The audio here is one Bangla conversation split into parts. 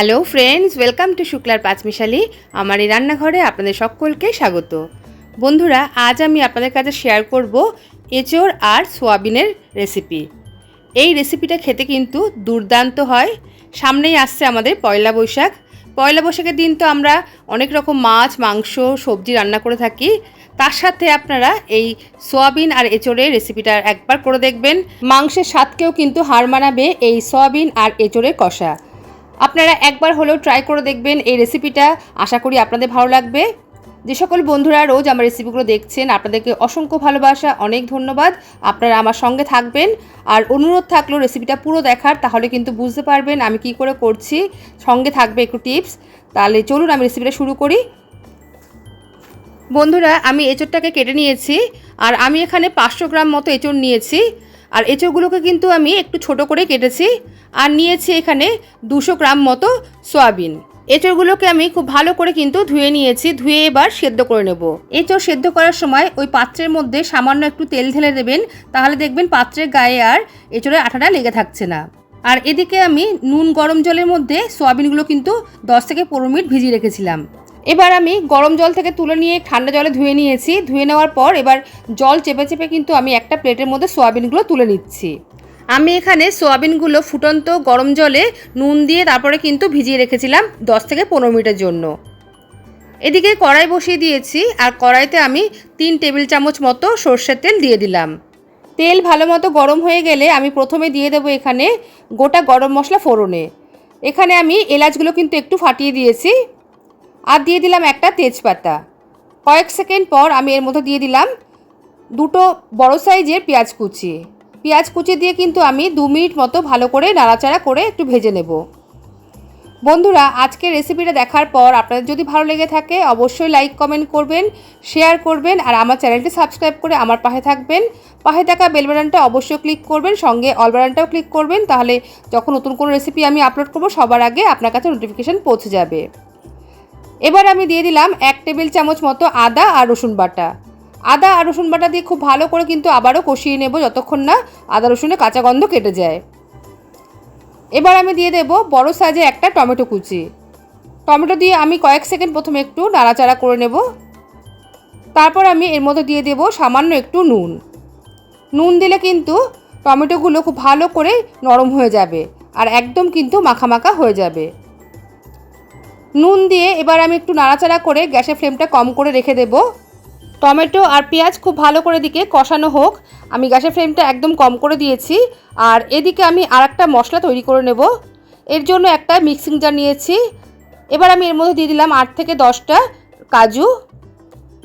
হ্যালো ফ্রেন্ডস, ওয়েলকাম টু শুক্লার পাঁচমিশালি। আমার এই রান্নাঘরে আপনাদের সকলকে স্বাগত। বন্ধুরা, আজ আমি আপনাদের কাছে শেয়ার করব এঁচোড় আর সোয়াবিনের রেসিপি এই রেসিপিটা খেতে কিন্তু দুর্দান্ত হয়। সামনেই আসছে আমাদের পয়লা বৈশাখ। পয়লা বৈশাখের দিন তো আমরা অনেক রকম মাছ, মাংস, সবজি রান্না করে থাকি। তার সাথে আপনারা এই সোয়াবিন আর এঁচোড়ের রেসিপিটা একবার করে দেখবেন। মাংসের স্বাদকেও কিন্তু হার মানাবে এই সোয়াবিন আর এঁচোড়ের কষা। আপনারা একবার হলেও ট্রাই করে দেখবেন এই রেসিপিটা আশা করি আপনাদের ভালো লাগবে। যে সকল বন্ধুরা রোজ আমার রেসিপিগুলো দেখছেন, আপনাদেরকে অসংখ্য ভালোবাসা, অনেক ধন্যবাদ। আপনারা আমার সঙ্গে থাকবেন। আর অনুরোধ থাকল রেসিপিটা পুরো দেখার, তাহলে কিন্তু বুঝতে পারবেন আমি কি করে করছি। সঙ্গে থাকবে একটু টিপস তাহলে চলুন আমি রেসিপিটা শুরু করি। বন্ধুরা, আমি এঁচোড়টাকে কেটে নিয়েছি। আর আমি এখানে পাঁচশো গ্রাম মতো এঁচোড় নিয়েছি। আর এঁচোড়গুলোকে কিন্তু আমি একটু ছোট করে কেটেছি আর নিয়েছি এখানে দুশো গ্রাম মতো সয়াবিন। এঁচড়গুলোকে আমি খুব ভালো করে কিন্তু ধুয়ে নিয়েছি, ধুয়ে এবার সেদ্ধ করে নেব। এঁচড় সেদ্ধ করার সময় ওই পাত্রের মধ্যে সামান্য একটু তেল ঢেলে দেবেন, তাহলে দেখবেন পাত্রের গায়ে আর এঁচড়ের আঠাটা লেগে থাকছে না। আর এদিকে আমি নুন গরম জলের মধ্যে সয়াবিনগুলো কিন্তু দশ থেকে পনেরো মিনিট ভিজিয়ে রেখেছিলাম। এবার আমি গরম জল থেকে তুলে নিয়ে ঠান্ডা জলে ধুয়ে নিয়েছি। ধুয়ে নেওয়ার পর এবার জল চেপে চেপে কিন্তু আমি একটা প্লেটের মধ্যে সোয়াবিনগুলো তুলে নিচ্ছি। আমি এখানে সোয়াবিনগুলো ফুটন্ত গরম জলে নুন দিয়ে তারপরে কিন্তু ভিজিয়ে রেখেছিলাম দশ থেকে পনেরো মিনিটের জন্য। এদিকে কড়াই বসিয়ে দিয়েছি আর কড়াইতে আমি তিন টেবিল চামচ মতো সর্ষের তেল দিয়ে দিলাম। তেল ভালো মতো গরম হয়ে গেলে আমি প্রথমে দিয়ে দেবো এখানে গোটা গরম মশলা ফোড়নে। এখানে আমি এলাচগুলো কিন্তু একটু ফাটিয়ে দিয়েছি। আর দিয়ে দিলাম একটা তেজপাতা। কয়েক সেকেন্ড পর আমি এর মধ্যে দিয়ে দিলাম দুটো বড় সাইজের পেঁয়াজ কুচি। পেঁয়াজ কুচি দিয়ে কিন্তু আমি দু মিনিট মতো ভালো করে নাড়াচাড়া করে একটু ভেজে নেব। বন্ধুরা, আজকের রেসিপিটা দেখার পর আপনাদের যদি ভালো লেগে থাকে, অবশ্যই লাইক কমেন্ট করবেন শেয়ার করবেন আর আমার চ্যানেলটি সাবস্ক্রাইব করে আমার পাশে থাকবেন। পাশে থাকা বেল বাটনটা অবশ্যই ক্লিক করবেন, সঙ্গে অল বাটনটাও ক্লিক করবেন, তাহলে যখন নতুন কোনো রেসিপি আমি আপলোড করব, সবার আগে আপনার কাছে নোটিফিকেশান পৌঁছে যাবে। এবার আমি দিয়ে দিলাম এক টেবিল চামচ মতো আদা আর রসুন বাটা। আদা আর রসুন বাটা দিয়ে খুব ভালো করে কিন্তু আবারও কষিয়ে নেব যতক্ষণ না আদা রসুনের কাঁচা গন্ধ কেটে যায়। এবার আমি দিয়ে দেব বড় সাইজে একটা টমেটো কুচি। টমেটো দিয়ে আমি কয়েক সেকেন্ড প্রথমে একটু নাড়াচাড়া করে নেব। তারপর আমি এর মধ্যে দিয়ে দেব সামান্য একটু নুন। নুন দিলে কিন্তু টমেটোগুলো খুব ভালো করে নরম হয়ে যাবে আর একদম কিন্তু মাখা মাখা হয়ে যাবে। নুন দিয়ে এবার আমি একটু নাড়াচাড়া করে গ্যাসের ফ্লেমটা কম করে রেখে দেব। টমেটো আর পেঁয়াজ খুব ভালো করে দিকে কষানো হোক। আমি গ্যাসের ফ্লেমটা একদম কম করে দিয়েছি। আর এদিকে আমি আর একটা মশলা তৈরি করে নেব। এর জন্য একটা মিক্সিং জার নিয়েছি। এবার আমি এর মধ্যে দিয়ে দিলাম আট থেকে দশটা কাজু।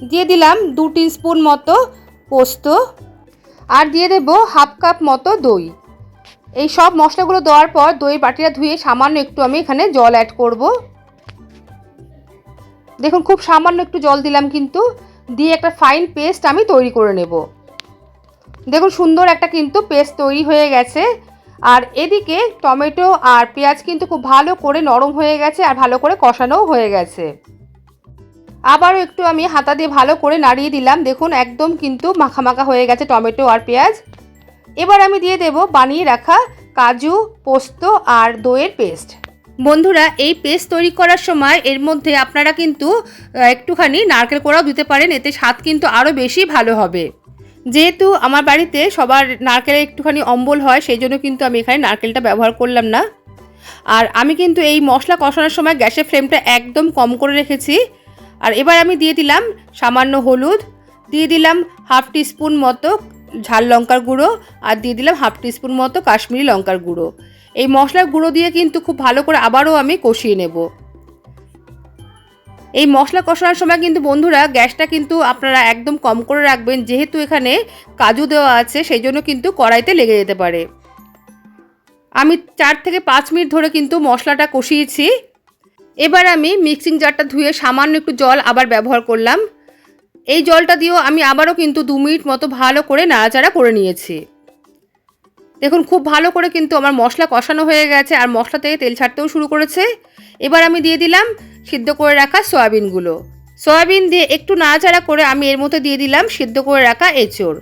দিয়ে দিলাম দু স্পুন মতো পোস্ত। আর দিয়ে দেব হাফ কাপ মতো দই। এই সব মশলাগুলো দেওয়ার পর দই বাটিটা ধুয়ে সামান্য একটু আমি এখানে জল অ্যাড করব। দেখুন, খুব সামান্য একটু জল দিলাম কিন্তু দিয়ে একটা ফাইন পেস্ট আমি তৈরি করে নেব। দেখুন, সুন্দর একটা কিন্তু পেস্ট তৈরি হয়ে গেছে। আর এদিকে টমেটো আর পেঁয়াজ কিন্তু খুব ভালো করে নরম হয়ে গেছে আর ভালো করে কষানোও হয়ে গেছে। আবারও একটু আমি হাতা দিয়ে ভালো করে নাড়িয়ে দিলাম। দেখুন, একদম কিন্তু মাখা মাখা হয়ে গেছে টমেটো আর পেঁয়াজ। এবার আমি দিয়ে দেব বানিয়ে রাখা কাজু, পোস্ত আর দইয়ের পেস্ট বন্ধুরা, এই পেস্ট তৈরি করার সময় এর মধ্যে আপনারা কিন্তু একটুখানি নারকেল কোড়াও দিতে পারেন, এতে স্বাদ কিন্তু আরও বেশি ভালো হবে। যেহেতু আমার বাড়িতে সবার নারকেলের একটুখানি অম্বল হয়, সেই জন্য কিন্তু আমি এখানে নারকেলটা ব্যবহার করলাম না। আর আমি কিন্তু এই মশলা কষানোর সময় গ্যাসের ফ্লেমটা একদম কম করে রেখেছি। আর এবার আমি দিয়ে দিলাম সামান্য হলুদ, দিয়ে দিলাম হাফ টিস্পুন মতো ঝাল লঙ্কার গুঁড়ো, আর দিয়ে দিলাম হাফ টিস্পুন মতো কাশ্মীরি লঙ্কার গুঁড়ো। এই মশলার গুঁড়ো দিয়ে কিন্তু খুব ভালো করে আবারও আমি কষিয়ে নেব। এই মশলা কষানোর সময় কিন্তু বন্ধুরা গ্যাসটা কিন্তু আপনারা একদম কম করে রাখবেন, যেহেতু এখানে কাজু দেওয়া আছে, সেই জন্য কিন্তু কড়াইতে লেগে যেতে পারে। আমি চার থেকে পাঁচ মিনিট ধরে কিন্তু মশলাটা কষিয়েছি। এবার আমি মিক্সিং জারটা ধুয়ে সামান্য একটু জল আবার ব্যবহার করলাম। এই জলটা দিয়েও আমি আবারও কিন্তু দু মিনিট মতো ভালো করে নাড়াচাড়া করে নিয়েছি। দেখুন, খুব ভালো করে কিন্তু আমার মশলা কষানো হয়ে গেছে আর মশলা থেকে তেল ছাড়তেও শুরু করেছে। এবার আমি দিয়ে দিলাম সিদ্ধ করে রাখা সয়াবিনগুলো। সয়াবিন দিয়ে একটু নাড়াচাড়া করে আমি এর মধ্যে দিয়ে দিলাম সিদ্ধ করে রাখা এঁচড়।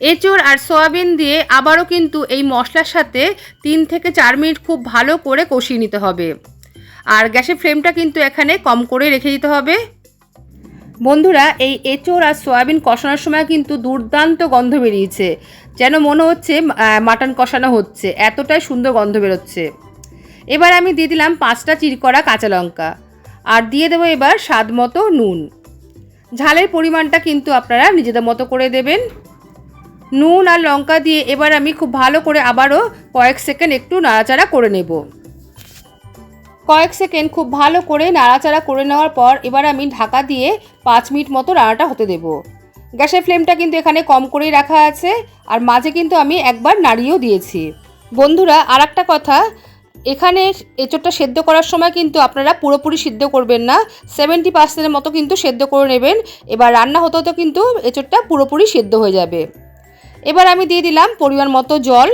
এঁচড় আর সয়াবিন দিয়ে আবারও কিন্তু এই মশলার সাথে তিন থেকে চার মিনিট খুব ভালো করে কষিয়ে নিতে হবে। আর গ্যাসের ফ্লেমটা কিন্তু এখানে কম করে রেখে দিতে হবে। বন্ধুরা, এই এঁচোড় আর সয়াবিন কষানোর সময় কিন্তু দুর্দান্ত গন্ধ বেরিয়েছে। যেন মনে হচ্ছে মাটন কষানো হচ্ছে। এতটাই সুন্দর গন্ধ বেরোচ্ছে। এবার আমি দিয়ে দিলাম পাঁচটা চিরকড়া কাঁচা লঙ্কা। আর দিয়ে দেবো এবার স্বাদ মতো নুন। ঝালের পরিমাণটা কিন্তু আপনারা নিজেদের মতো করে দেবেন। নুন আর লঙ্কা দিয়ে এবার আমি খুব ভালো করে আবারও কয়েক সেকেন্ড একটু নাড়াচাড়া করে নেব। কয়েক সেকেন্ড খুব ভালো করে নাড়াচাড়া করে নেওয়ার পর এবার আমি ঢাকা দিয়ে পাঁচ মিনিট মতো রান্নাটা হতে দেব। গ্যাসের ফ্লেমটা কিন্তু এখানে কম করেই রাখা আছে, আর মাঝে কিন্তু আমি একবার নাড়িয়েও দিয়েছি। বন্ধুরা আর একটা কথা, এখানে এঁচোড়টা সেদ্ধ করার সময় কিন্তু আপনারা পুরোপুরি সিদ্ধ করবেন না সেভেন্টি পার্সেন্টের মতো কিন্তু সেদ্ধ করে নেবেন, এবার রান্না হতে হতে কিন্তু এঁচোড়টা পুরোপুরি সেদ্ধ হয়ে যাবে। এবার আমি দিয়ে দিলাম পরিমাণ মতো জল।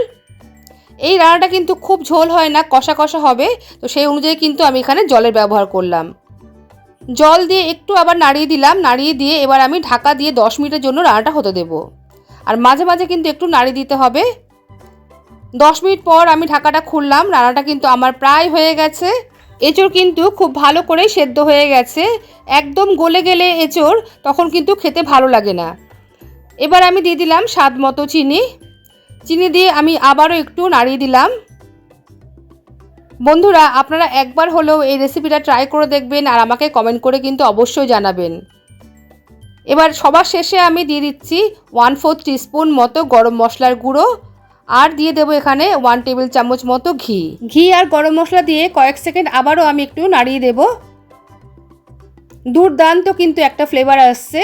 এই রান্নাটা কিন্তু খুব ঝোল হয় না, কষা কষা হবে, তো সেই অনুযায়ী কিন্তু আমি এখানে জলের ব্যবহার করলাম। জল দিয়ে একটু আবার নাড়িয়ে দিলাম, নাড়িয়ে দিয়ে এবার আমি ঢাকা দিয়ে দশ মিনিটের জন্য রান্নাটা হতে দেব। আর মাঝে মাঝে কিন্তু একটু নাড়িয়ে দিতে হবে। দশ মিনিট পর আমি ঢাকাটা খুললাম, রান্নাটা কিন্তু আমার প্রায় হয়ে গেছে। এঁচোড় কিন্তু খুব ভালো করে সেদ্ধ হয়ে গেছে। একদম গলে গেলে এঁচোড়, তখন কিন্তু খেতে ভালো লাগে না। এবার আমি দিয়ে দিলাম স্বাদ মতো চিনি। চিনি দিয়ে আমি আবারও একটু নাড়িয়ে দিলাম। বন্ধুরা, আপনারা একবার হলেও এই রেসিপিটা ট্রাই করে দেখবেন আর আমাকে কমেন্ট করে কিন্তু অবশ্যই জানাবেন। এবার সবার শেষে আমি দিয়ে দিচ্ছি ওয়ান ফোর্থ টিস্পুন মতো গরম মশলার গুঁড়ো আর দিয়ে দেবো এখানে ওয়ান টেবিল চামচ মতো ঘি। ঘি আর গরম মশলা দিয়ে কয়েক সেকেন্ড আবারও আমি একটু নাড়িয়ে দেব। দুর্দান্ত কিন্তু একটা ফ্লেভার আসছে।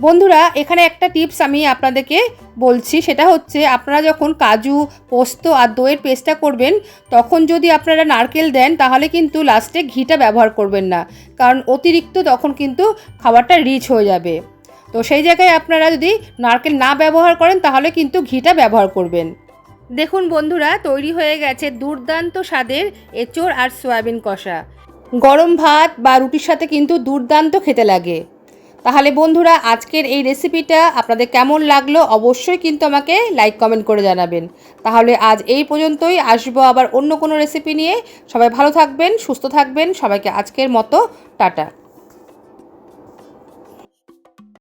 বন্ধুরা, এখানে একটা টিপস আমি আপনাদেরকে বলছি। সেটা হচ্ছে, আপনারা যখন কাজু, পোস্ত আর দইয়ের পেস্টটা করবেন, তখন যদি আপনারা নারকেল দেন, তাহলে কিন্তু লাস্টে ঘিটা ব্যবহার করবেন না। কারণ অতিরিক্ত তখন কিন্তু খাবারটা রিচ হয়ে যাবে। তো সেই জায়গায় আপনারা যদি নারকেল না ব্যবহার করেন, তাহলে কিন্তু ঘিটা ব্যবহার করবেন। দেখুন বন্ধুরা, তৈরি হয়ে গেছে দুর্দান্ত স্বাদের এঁচোড় আর সয়াবিন কষা। গরম ভাত বা রুটির সাথে কিন্তু দুর্দান্ত খেতে লাগে। তাহলে বন্ধুরা, আজকের এই রেসিপিটা আপনাদের কেমন লাগল অবশ্যই কিন্তু আমাকে লাইক কমেন্ট করে জানাবেন। তাহলে আজ এই পর্যন্তই, আসব আবার অন্য কোনো রেসিপি নিয়ে। সবাই ভালো থাকবেন, সুস্থ থাকবেন, সবাইকে আজকের মতো, টাটা।